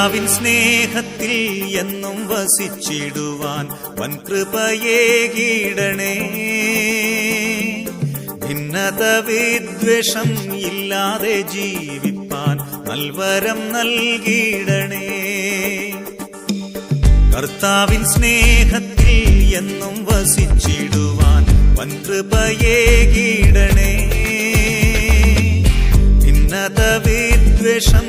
പിതാവിൻ സ്നേഹത്തിൽ എന്നും വസിച്ചിടുവാൻ വൻകൃപയേകീടണേ ഭിന്നത വിദ്വേഷം ഇല്ലാതെ ജീവിപ്പാൻ നൽവരം നൽകിയിടണേ കർത്താവിൻ സ്നേഹത്തിൽ എന്നും വസിച്ചിടുവാൻ വൻകൃപയേകീടണേ ഭിന്നത വിദ്വേഷം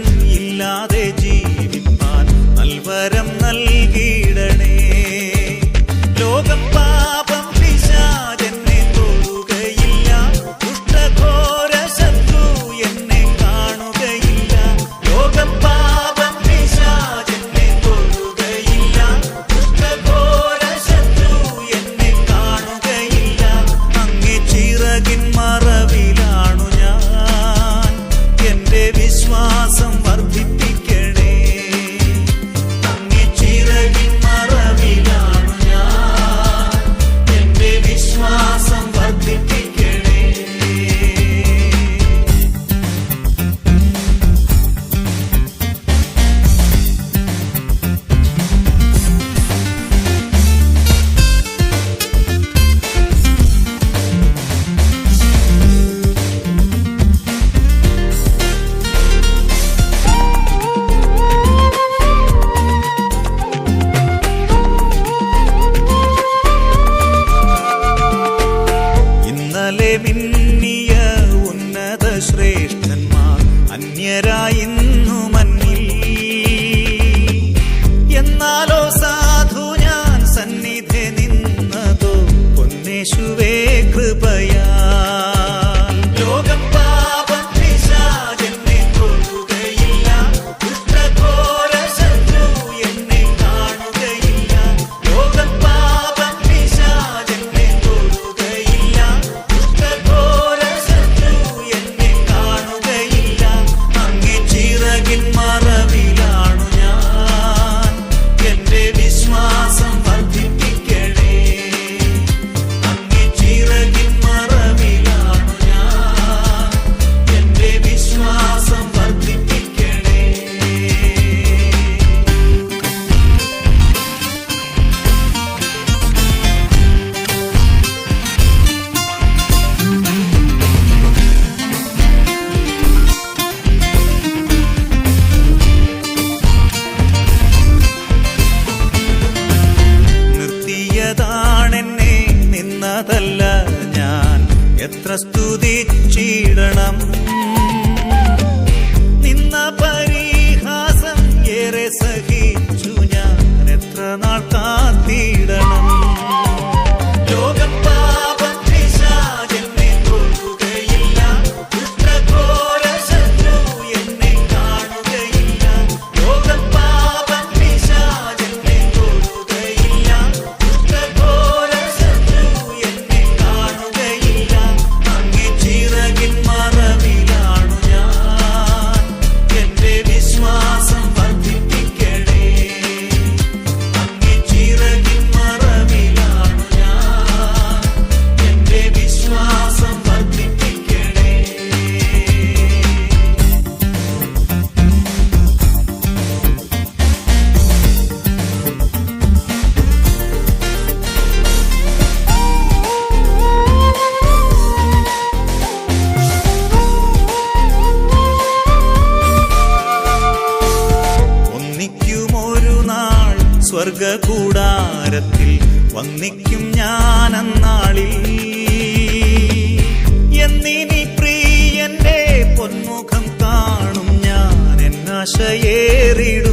സ്തുതിച്ചിടണം കൂടാരത്തിൽ വന്നിക്കും ഞാൻ അന്നാളിൽ എന്നിനി പ്രിയന്റെ പൊന്മുഖം കാണും ഞാൻ എന്നാശയേറിടും